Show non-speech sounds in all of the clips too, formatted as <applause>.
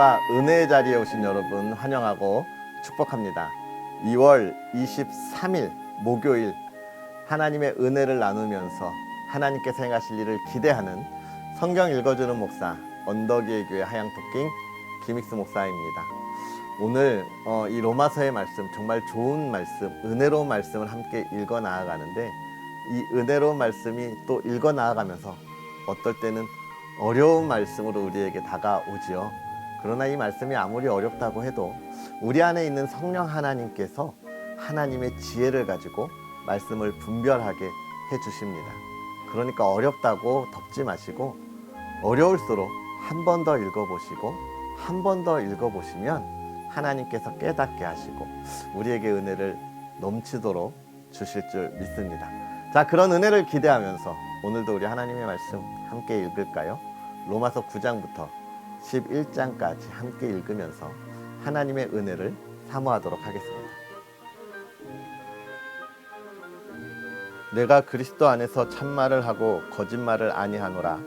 말씀과 은혜의 자리에 오신 여러분 환영하고 축복합니다. 2월 23일 목요일 하나님의 은혜를 나누면서 하나님께서 행하실 일을 기대하는 성경 읽어주는 목사 언덕이의 교회 하양토킹 김익수 목사입니다. 오늘 어, 이 로마서의 말씀 정말 좋은 말씀, 은혜로운 말씀을 함께 읽어 나아가는데 이 은혜로운 말씀이 또 읽어 나아가면서 어떨 때는 어려운 말씀으로 우리에게 다가오지요. 그러나 이 말씀이 아무리 어렵다고 해도 우리 안에 있는 성령 하나님께서 하나님의 지혜를 가지고 말씀을 분별하게 해 주십니다. 그러니까 어렵다고 덮지 마시고 어려울수록 한 번 더 읽어보시고 한 번 더 읽어보시면 하나님께서 깨닫게 하시고 우리에게 은혜를 넘치도록 주실 줄 믿습니다. 자, 그런 은혜를 기대하면서 오늘도 우리 하나님의 말씀 함께 읽을까요? 로마서 9장부터 11장까지 함께 읽으면서 하나님의 은혜를 사모하도록 하겠습니다. 내가 그리스도 안에서 참말을 하고 거짓말을 아니하노라.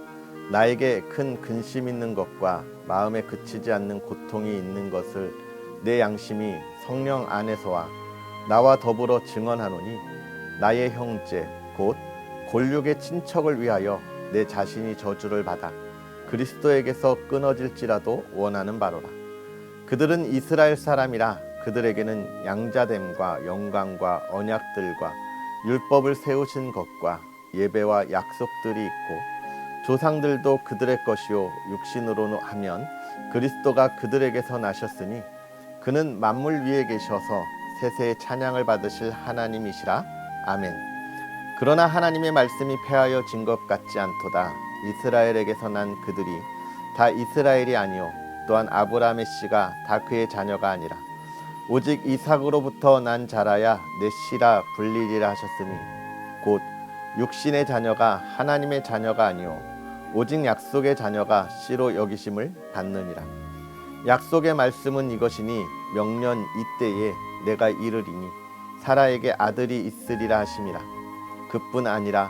나에게 큰 근심 있는 것과 마음에 그치지 않는 고통이 있는 것을 내 양심이 성령 안에서와 나와 더불어 증언하노니 나의 형제 곧 골육의 친척을 위하여 내 자신이 저주를 받아 그리스도에게서 끊어질지라도 원하는 바로라. 그들은 이스라엘 사람이라 그들에게는 양자됨과 영광과 언약들과 율법을 세우신 것과 예배와 약속들이 있고 조상들도 그들의 것이요 육신으로 하면 그리스도가 그들에게서 나셨으니 그는 만물 위에 계셔서 세세의 찬양을 받으실 하나님이시라 아멘. 그러나 하나님의 말씀이 패하여 진 것 같지 않도다. 이스라엘에게서 난 그들이 다 이스라엘이 아니요 또한 아브라함의 씨가 다 그의 자녀가 아니라 오직 이삭으로부터 난 자라야 내 씨라 불리리라 하셨으니 곧 육신의 자녀가 하나님의 자녀가 아니요 오직 약속의 자녀가 씨로 여기심을 받느니라. 약속의 말씀은 이것이니 명년 이때에 내가 이르리니 사라에게 아들이 있으리라 하심이라. 그뿐 아니라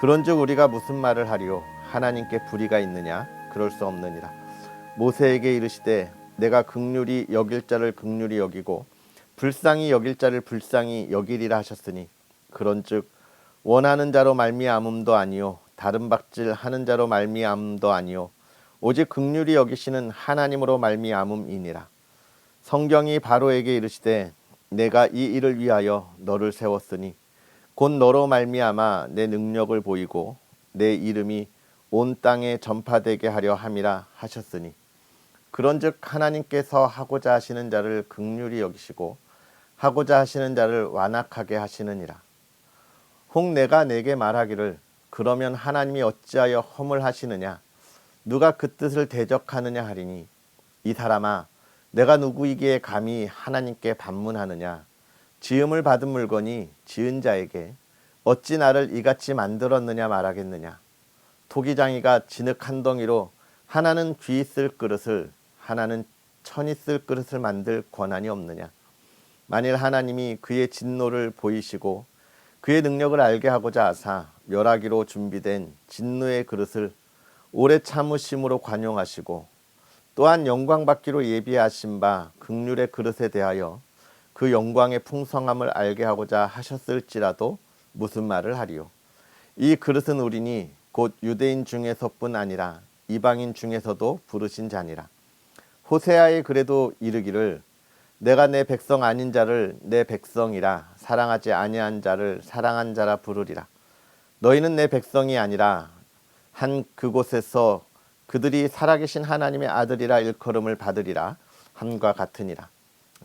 그런즉 우리가 무슨 말을 하리요? 하나님께 불의가 있느냐? 그럴 수 없느니라. 모세에게 이르시되 내가 극률이 여길 자를 극률이 여기고 불쌍히 여길 자를 불쌍히 여기리라 하셨으니 그런즉 원하는 자로 말미암음도 아니요 다른 박질 하는 자로 말미암음도 아니요 오직 극률이 여기시는 하나님으로 말미암음이니라. 성경이 바로에게 이르시되 내가 이 일을 위하여 너를 세웠으니 곧 너로 말미암아 내 능력을 보이고 내 이름이 온 땅에 전파되게 하려 함이라 하셨으니 그런즉 하나님께서 하고자 하시는 자를 극률히 여기시고 하고자 하시는 자를 완악하게 하시느니라. 혹 내가 내게 말하기를 그러면 하나님이 어찌하여 허물 하시느냐? 누가 그 뜻을 대적하느냐 하리니? 이 사람아 내가 누구이기에 감히 하나님께 반문하느냐 지음을 받은 물건이 지은 자에게 어찌 나를 이같이 만들었느냐 말하겠느냐. 토기장이가 진흙 한 덩이로 하나는 귀 있을 그릇을 하나는 천이 쓸 그릇을 만들 권한이 없느냐. 만일 하나님이 그의 진노를 보이시고 그의 능력을 알게 하고자 하사 멸하기로 준비된 진노의 그릇을 오래 참으심으로 관용하시고 또한 영광 받기로 예비하신 바 극률의 그릇에 대하여 그 영광의 풍성함을 알게 하고자 하셨을지라도 무슨 말을 하리요? 이 그릇은 우리니 곧 유대인 중에서뿐 아니라 이방인 중에서도 부르신 자니라. 호세아의 그래도 이르기를 내가 내 백성 아닌 자를 내 백성이라 사랑하지 아니한 자를 사랑한 자라 부르리라. 너희는 내 백성이 아니라 한 그곳에서 그들이 살아계신 하나님의 아들이라 일컬음을 받으리라 함과 같으니라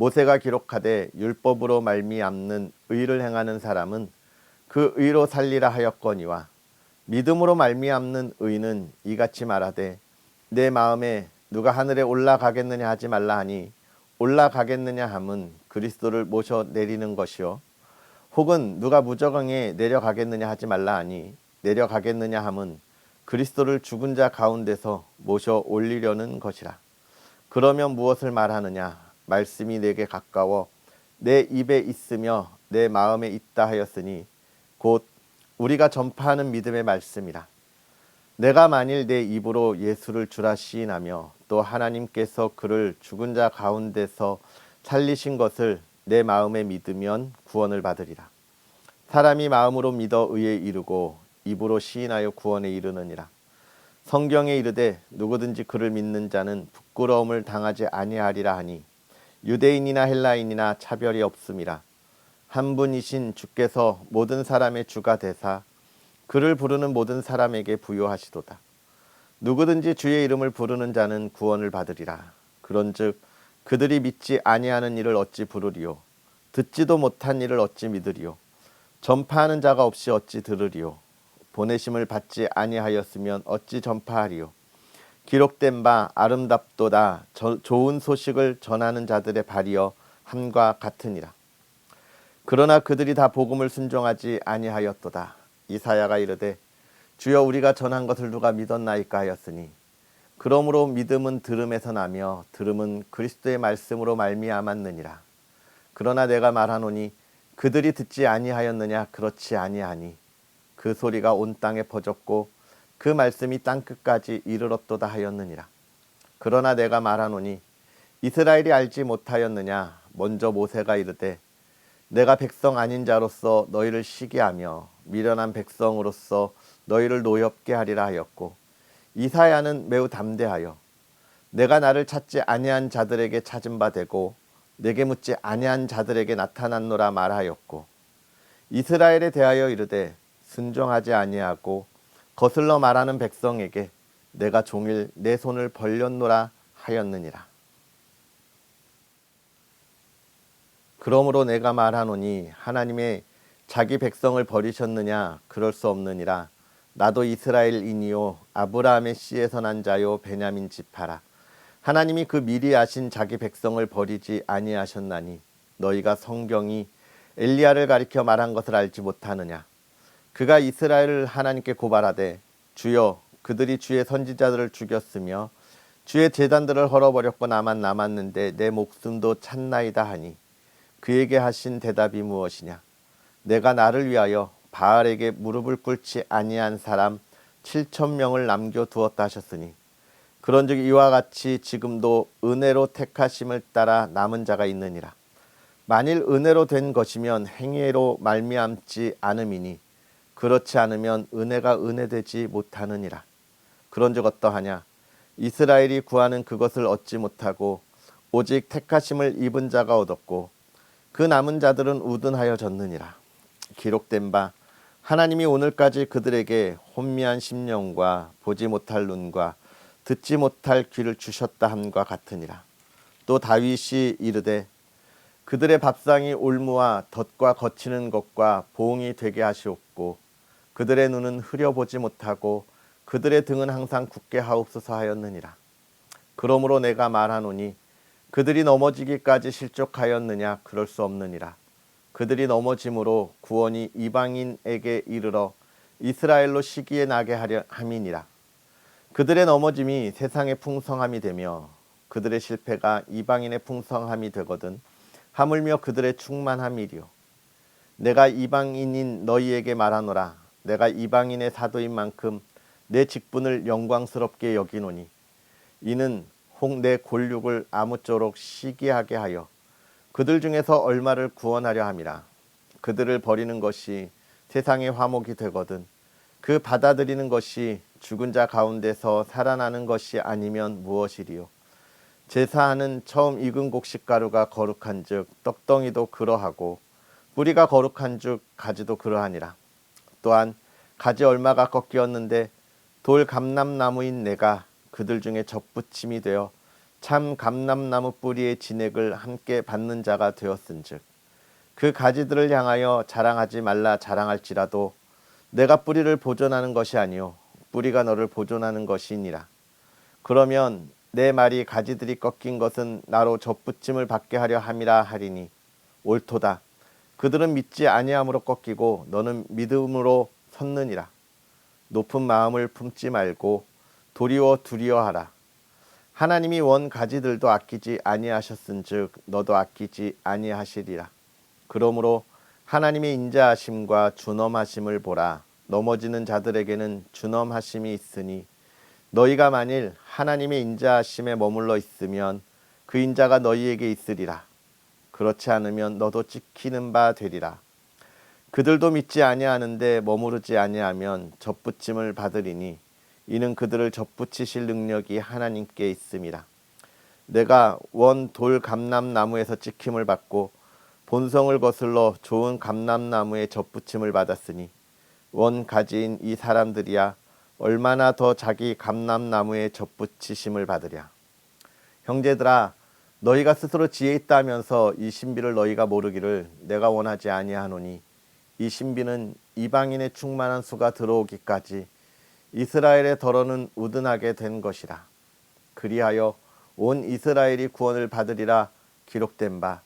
모세가 기록하되 율법으로 말미암는 의를 행하는 사람은 그 의로 살리라 하였거니와 믿음으로 말미암는 의는 이같이 말하되 내 마음에 누가 하늘에 올라가겠느냐 하지 말라 하니 올라가겠느냐 함은 그리스도를 모셔 내리는 것이요. 혹은 누가 무저강에 내려가겠느냐 하지 말라 하니 내려가겠느냐 함은 그리스도를 죽은 자 가운데서 모셔 올리려는 것이라. 그러면 무엇을 말하느냐 말씀이 내게 가까워 내 입에 있으며 내 마음에 있다 하였으니 곧 우리가 전파하는 믿음의 말씀이라. 내가 만일 내 입으로 예수를 주라 시인하며 또 하나님께서 그를 죽은 자 가운데서 살리신 것을 내 마음에 믿으면 구원을 받으리라. 사람이 마음으로 믿어 의에 이르고 입으로 시인하여 구원에 이르느니라. 성경에 이르되 누구든지 그를 믿는 자는 부끄러움을 당하지 아니하리라 하니 유대인이나 헬라인이나 차별이 없음이라 한 분이신 주께서 모든 사람의 주가 되사 그를 부르는 모든 사람에게 부여하시도다. 누구든지 주의 이름을 부르는 자는 구원을 받으리라. 그런즉 그들이 믿지 아니하는 일을 어찌 부르리요? 듣지도 못한 일을 어찌 믿으리요? 전파하는 자가 없이 어찌 들으리요? 보내심을 받지 아니하였으면 어찌 전파하리요 기록된 바 아름답도다 저, 좋은 소식을 전하는 자들의 발이여 함과 같으니라. 그러나 그들이 다 복음을 순종하지 아니하였도다. 이사야가 이르되 주여 우리가 전한 것을 누가 믿었나이까 하였으니 그러므로 믿음은 들음에서 나며 들음은 그리스도의 말씀으로 말미암았느니라. 그러나 내가 말하노니 그들이 듣지 아니하였느냐 그렇지 아니하니 그 소리가 온 땅에 퍼졌고 그 말씀이 땅 끝까지 이르렀도다 하였느니라. 그러나 내가 말하노니 이스라엘이 알지 못하였느냐 먼저 모세가 이르되 내가 백성 아닌 자로서 너희를 시기하며 미련한 백성으로서 너희를 노엽게 하리라 하였고 이사야는 매우 담대하여 내가 나를 찾지 아니한 자들에게 찾은 바 되고 내게 묻지 아니한 자들에게 나타났노라 말하였고 이스라엘에 대하여 이르되 순종하지 아니하고 거슬러 말하는 백성에게 내가 종일 내 손을 벌렸노라 하였느니라. 그러므로 내가 말하노니 하나님의 자기 백성을 버리셨느냐? 그럴 수 없느니라. 나도 이스라엘인이요 아브라함의 씨에서 난 자요 베냐민 지파라. 하나님이 그 미리 아신 자기 백성을 버리지 아니하셨나니 너희가 성경이 엘리야를 가리켜 말한 것을 알지 못하느냐 그가 이스라엘을 하나님께 고발하되 주여 그들이 주의 선지자들을 죽였으며 주의 재단들을 헐어버렸고 나만 남았는데 내 목숨도 찾나이다 하니 그에게 하신 대답이 무엇이냐? 내가 나를 위하여 바알에게 무릎을 꿇지 아니한 사람 7천 명을 남겨 두었다 하셨으니 그런즉 이와 같이 지금도 은혜로 택하심을 따라 남은 자가 있느니라. 만일 은혜로 된 것이면 행위로 말미암지 않음이니 그렇지 않으면 은혜가 은혜되지 못하느니라. 그런즉 어떠하냐? 이스라엘이 구하는 그것을 얻지 못하고 오직 택하심을 입은 자가 얻었고 그 남은 자들은 우둔하여 졌느니라. 기록된 바 하나님이 오늘까지 그들에게 혼미한 심령과 보지 못할 눈과 듣지 못할 귀를 주셨다 함과 같으니라. 또 다윗이 이르되 그들의 밥상이 올무와 덫과 거치는 것과 보응이 되게 하시옵고 그들의 눈은 흐려보지 못하고 그들의 등은 항상 굳게 하옵소서 하였느니라. 그러므로 내가 말하노니 그들이 넘어지기까지 실족하였느냐 그럴 수 없느니라. 그들이 넘어짐으로 구원이 이방인에게 이르러 이스라엘로 시기에 나게 하려 함이니라. 그들의 넘어짐이 세상의 풍성함이 되며 그들의 실패가 이방인의 풍성함이 되거든 하물며 그들의 충만함이리요. 내가 이방인인 너희에게 말하노라. 내가 이방인의 사도인 만큼 내 직분을 영광스럽게 여기노니 이는 혹 내 골육을 아무쪼록 시기하게 하여 그들 중에서 얼마를 구원하려 함이라. 그들을 버리는 것이 세상의 화목이 되거든 그 받아들이는 것이 죽은 자 가운데서 살아나는 것이 아니면 무엇이리요. 제사하는 처음 익은 곡식 가루가 거룩한즉 떡덩이도 그러하고 뿌리가 거룩한즉 가지도 그러하니라. 또한 가지 얼마가 꺾이었는데 돌 감람나무인 내가 그들 중에 접붙임이 되어 참 감람나무 뿌리의 진액을 함께 받는 자가 되었은즉 그 가지들을 향하여 자랑하지 말라 자랑할지라도 내가 뿌리를 보존하는 것이 아니요 뿌리가 너를 보존하는 것이니라. 그러면 내 말이 가지들이 꺾인 것은 나로 접붙임을 받게 하려 함이라 하리니 옳도다. 그들은 믿지 아니함으로 꺾이고 너는 믿음으로 섰느니라. 높은 마음을 품지 말고 도리어 두려워하라. 하나님이 원 가지들도 아끼지 아니하셨은즉 너도 아끼지 아니하시리라. 그러므로 하나님의 인자하심과 준엄하심을 보라. 넘어지는 자들에게는 준엄하심이 있으니 너희가 만일 하나님의 인자하심에 머물러 있으면 그 인자가 너희에게 있으리라. 그렇지 않으면 너도 찍히는 바 되리라. 그들도 믿지 아니하는데 머무르지 아니하면 접붙임을 받으리니 이는 그들을 접붙이실 능력이 하나님께 있음이라. 내가 원 돌 감람나무에서 찍힘을 받고 본성을 거슬러 좋은 감람나무에 접붙임을 받았으니 원 가지인 이 사람들이야 얼마나 더 자기 감람나무에 접붙이심을 받으랴. 형제들아 너희가 스스로 지혜 있다면서 이 신비를 너희가 모르기를 내가 원하지 아니하노니 이 신비는 이방인의 충만한 수가 들어오기까지 이스라엘의 덜어는 우둔하게 된 것이라. 그리하여 온 이스라엘이 구원을 받으리라 기록된 바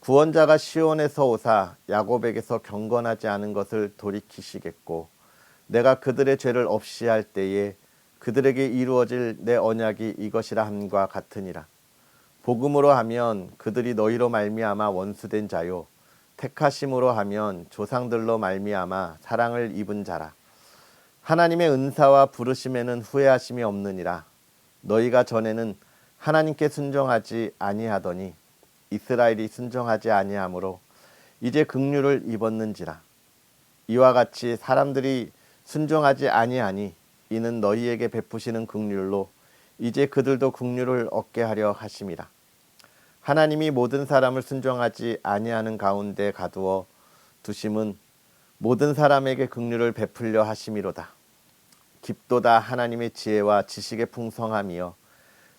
구원자가 시온에서 오사 야곱에게서 경건하지 않은 것을 돌이키시겠고 내가 그들의 죄를 없이 할 때에 그들에게 이루어질 내 언약이 이것이라 함과 같으니라. 복음으로 하면 그들이 너희로 말미암아 원수된 자요 택하심으로 하면 조상들로 말미암아 사랑을 입은 자라. 하나님의 은사와 부르심에는 후회하심이 없느니라. 너희가 전에는 하나님께 순종하지 아니하더니 이스라엘이 순종하지 아니하므로 이제 긍휼을 입었는지라. 이와 같이 사람들이 순종하지 아니하니 이는 너희에게 베푸시는 긍휼로 이제 그들도 긍휼을 얻게 하려 하심이라. 하나님이 모든 사람을 순종하지 아니하는 가운데 가두어 두심은 모든 사람에게 긍휼을 베풀려 하심이로다. 깊도다 하나님의 지혜와 지식의 풍성함이여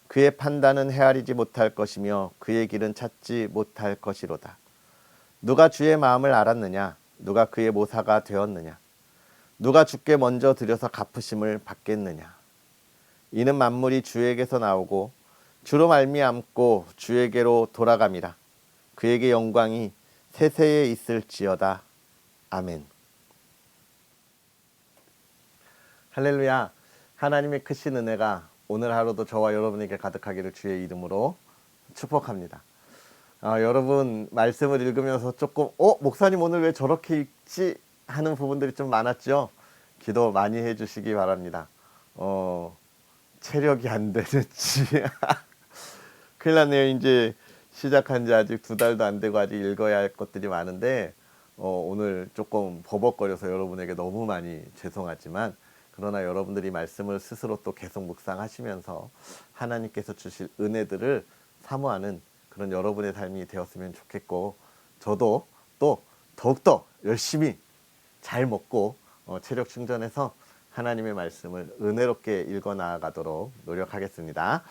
그의 판단은 헤아리지 못할 것이며 그의 길은 찾지 못할 것이로다. 누가 주의 마음을 알았느냐? 누가 그의 모사가 되었느냐? 누가 주께 먼저 드려서 갚으심을 받겠느냐? 이는 만물이 주에게서 나오고 주로 말미암고 주에게로 돌아감이라. 그에게 영광이 세세에 있을지어다. 아멘. 할렐루야. 하나님의 크신 은혜가 오늘 하루도 저와 여러분에게 가득하기를 주의 이름으로 축복합니다. 아, 여러분 말씀을 읽으면서 조금 어 목사님 오늘 왜 저렇게 읽지 하는 부분들이 좀 많았죠. 기도 많이 해주시기 바랍니다. 어 체력이 안 되는지 <laughs> 큰일 났네요. 이제 시작한 지 아직 두 달도 안 되고 아직 읽어야 할 것들이 많은데 어, 오늘 조금 버벅거려서 여러분에게 너무 많이 죄송하지만 그러나 여러분들이 말씀을 스스로 또 계속 묵상하시면서 하나님께서 주실 은혜들을 사모하는 그런 여러분의 삶이 되었으면 좋겠고 저도 또 더욱더 열심히 잘 먹고 어, 체력 충전해서 하나님의 말씀을 은혜롭게 읽어 나가도록 노력하겠습니다.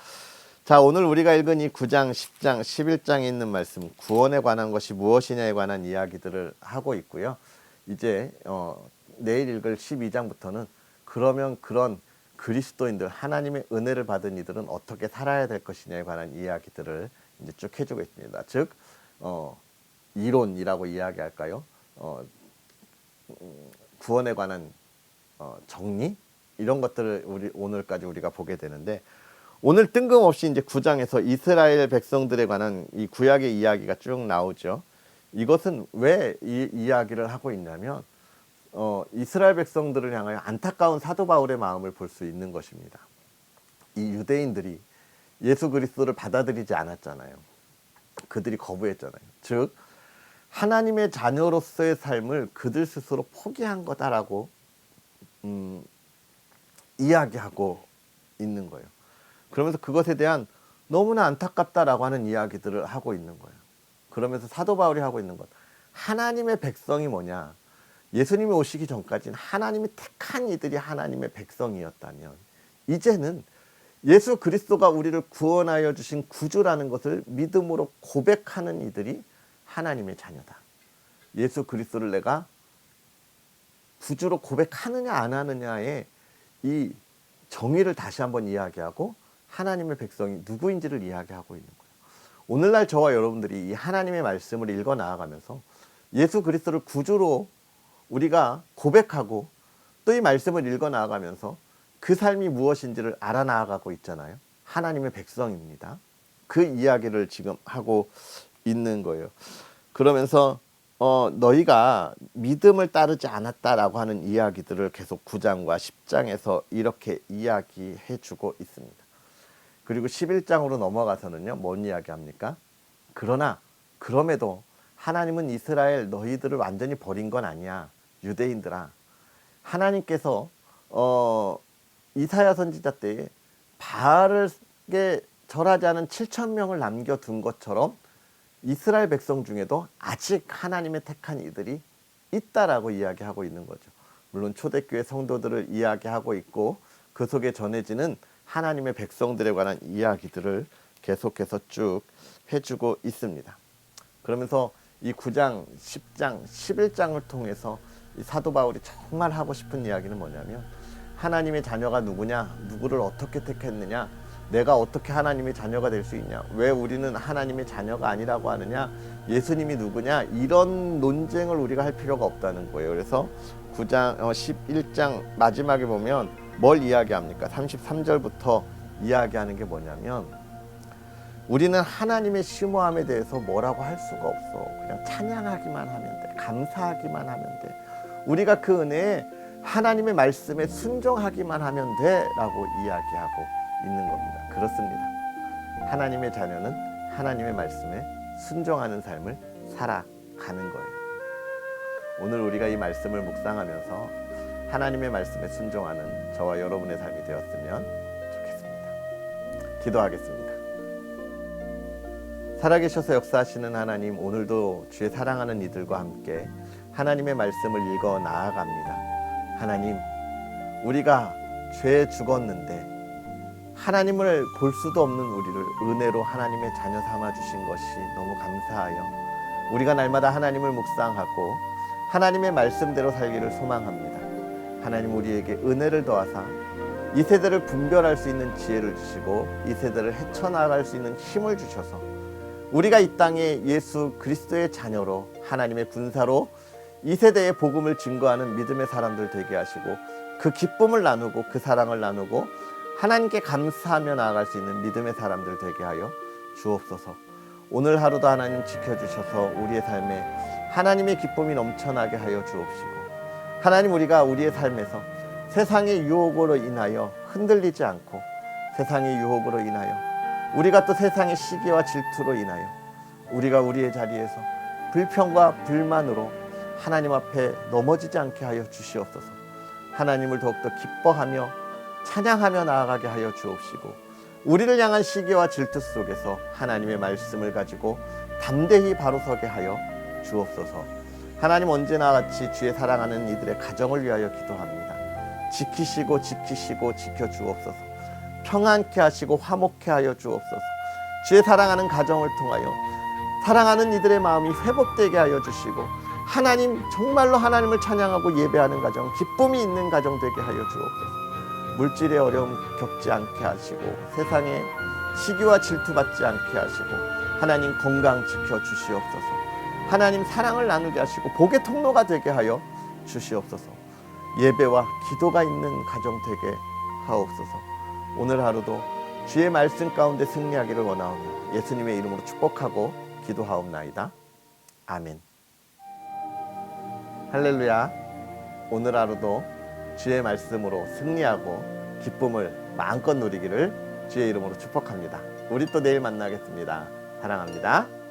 자, 오늘 우리가 읽은 이 9장, 10장, 11장에 있는 말씀 구원에 관한 것이 무엇이냐에 관한 이야기들을 하고 있고요. 이제 어, 내일 읽을 12장부터는 그러면 그런 그리스도인들 하나님의 은혜를 받은 이들은 어떻게 살아야 될 것이냐에 관한 이야기들을 이제 쭉 해주고 있습니다. 즉 어, 이론이라고 이야기할까요? 어, 음, 구원에 관한 어, 정리 이런 것들을 우리 오늘까지 우리가 보게 되는데 오늘 뜬금없이 이제 9장에서 이스라엘 백성들에 관한 이 구약의 이야기가 쭉 나오죠. 이것은 왜 이 이야기를 하고 있냐면 어, 이스라엘 백성들을 향하여 안타까운 사도 바울의 마음을 볼 수 있는 것입니다. 이 유대인들이 예수 그리스도를 받아들이지 않았잖아요. 그들이 거부했잖아요. 즉 하나님의 자녀로서의 삶을 그들 스스로 포기한 거다라고 음, 이야기하고 있는 거예요. 그러면서 그것에 대한 너무나 안타깝다라고 하는 이야기들을 하고 있는 거예요. 그러면서 사도 바울이 하고 있는 것 하나님의 백성이 뭐냐? 예수님이 오시기 전까지는 하나님이 택한 이들이 하나님의 백성이었다면 이제는 예수 그리스도가 우리를 구원하여 주신 구주라는 것을 믿음으로 고백하는 이들이 하나님의 자녀다. 예수 그리스도를 내가 구주로 고백하느냐 안 하느냐의 이 정의를 다시 한번 이야기하고 하나님의 백성이 누구인지를 이야기하고 있는 거예요. 오늘날 저와 여러분들이 이 하나님의 말씀을 읽어 나아가면서 예수 그리스도를 구주로 우리가 고백하고 또 이 말씀을 읽어 나아가면서 그 삶이 무엇인지를 알아 나아가고 있잖아요. 하나님의 백성입니다. 그 이야기를 지금 하고 있는 거예요. 그러면서 어, 너희가 믿음을 따르지 않았다라고 하는 이야기들을 계속 9장과 10장에서 이렇게 이야기해 주고 있습니다. 그리고 11장으로 넘어가서는요, 뭔 이야기 합니까? 그러나, 그럼에도 하나님은 이스라엘 너희들을 완전히 버린 건 아니야. 유대인들아. 하나님께서, 어, 이사야 선지자 때에 바알에게 절하지 않은 7천 명을 남겨둔 것처럼 이스라엘 백성 중에도 아직 하나님의 택한 이들이 있다라고 이야기하고 있는 거죠. 물론 초대교회 성도들을 이야기하고 있고 그 속에 전해지는 하나님의 백성들에 관한 이야기들을 계속해서 쭉 해주고 있습니다. 그러면서 이 9장, 10장, 11장을 통해서 이 사도 바울이 정말 하고 싶은 이야기는 뭐냐면 하나님의 자녀가 누구냐, 누구를 어떻게 택했느냐, 내가 어떻게 하나님의 자녀가 될 수 있냐? 왜 우리는 하나님의 자녀가 아니라고 하느냐? 예수님이 누구냐? 이런 논쟁을 우리가 할 필요가 없다는 거예요. 그래서 9장 어, 11장 마지막에 보면 뭘 이야기합니까? 33절부터 이야기하는 게 뭐냐면 우리는 하나님의 심오함에 대해서 뭐라고 할 수가 없어. 그냥 찬양하기만 하면 돼. 감사하기만 하면 돼. 우리가 그 은혜에 하나님의 말씀에 순종하기만 하면 돼라고 이야기하고 있는 겁니다. 그렇습니다. 하나님의 자녀는 하나님의 말씀에 순종하는 삶을 살아가는 거예요. 오늘 우리가 이 말씀을 묵상하면서 하나님의 말씀에 순종하는 저와 여러분의 삶이 되었으면 좋겠습니다. 기도하겠습니다. 살아계셔서 역사하시는 하나님, 오늘도 주의 사랑하는 이들과 함께 하나님의 말씀을 읽어 나아갑니다. 하나님, 우리가 죄에 죽었는데 하나님을 볼 수도 없는 우리를 은혜로 하나님의 자녀 삼아 주신 것이 너무 감사하여 우리가 날마다 하나님을 묵상하고 하나님의 말씀대로 살기를 소망합니다. 하나님 우리에게 은혜를 더하사 이 세대를 분별할 수 있는 지혜를 주시고 이 세대를 헤쳐나갈 수 있는 힘을 주셔서 우리가 이 땅에 예수 그리스도의 자녀로 하나님의 군사로 이 세대의 복음을 증거하는 믿음의 사람들 되게 하시고 그 기쁨을 나누고 그 사랑을 나누고 하나님께 감사하며 나아갈 수 있는 믿음의 사람들 되게 하여 주옵소서. 오늘 하루도 하나님 지켜주셔서 우리의 삶에 하나님의 기쁨이 넘쳐나게 하여 주옵시고 하나님 우리가 우리의 삶에서 세상의 유혹으로 인하여 흔들리지 않고 세상의 유혹으로 인하여 우리가 또 세상의 시기와 질투로 인하여 우리가 우리의 자리에서 불평과 불만으로 하나님 앞에 넘어지지 않게 하여 주시옵소서. 하나님을 더욱더 기뻐하며 찬양하며 나아가게 하여 주옵시고 우리를 향한 시기와 질투 속에서 하나님의 말씀을 가지고 담대히 바로 서게 하여 주옵소서. 하나님 언제나 같이 주의 사랑하는 이들의 가정을 위하여 기도합니다. 지키시고 지키시고 지켜 주옵소서. 평안케 하시고 화목케 하여 주옵소서. 주의 사랑하는 가정을 통하여 사랑하는 이들의 마음이 회복되게 하여 주시고 하나님 정말로 하나님을 찬양하고 예배하는 가정, 기쁨이 있는 가정 되게 하여 주옵소서. 물질의 어려움 겪지 않게 하시고 세상에 시기와 질투 받지 않게 하시고 하나님 건강 지켜 주시옵소서. 하나님 사랑을 나누게 하시고 복의 통로가 되게 하여 주시옵소서. 예배와 기도가 있는 가정 되게 하옵소서. 오늘 하루도 주의 말씀 가운데 승리하기를 원하오며 예수님의 이름으로 축복하고 기도하옵나이다. 아멘. 할렐루야. 오늘 하루도 주의 말씀으로 승리하고 기쁨을 마음껏 누리기를 주의 이름으로 축복합니다. 우리 또 내일 만나겠습니다. 사랑합니다.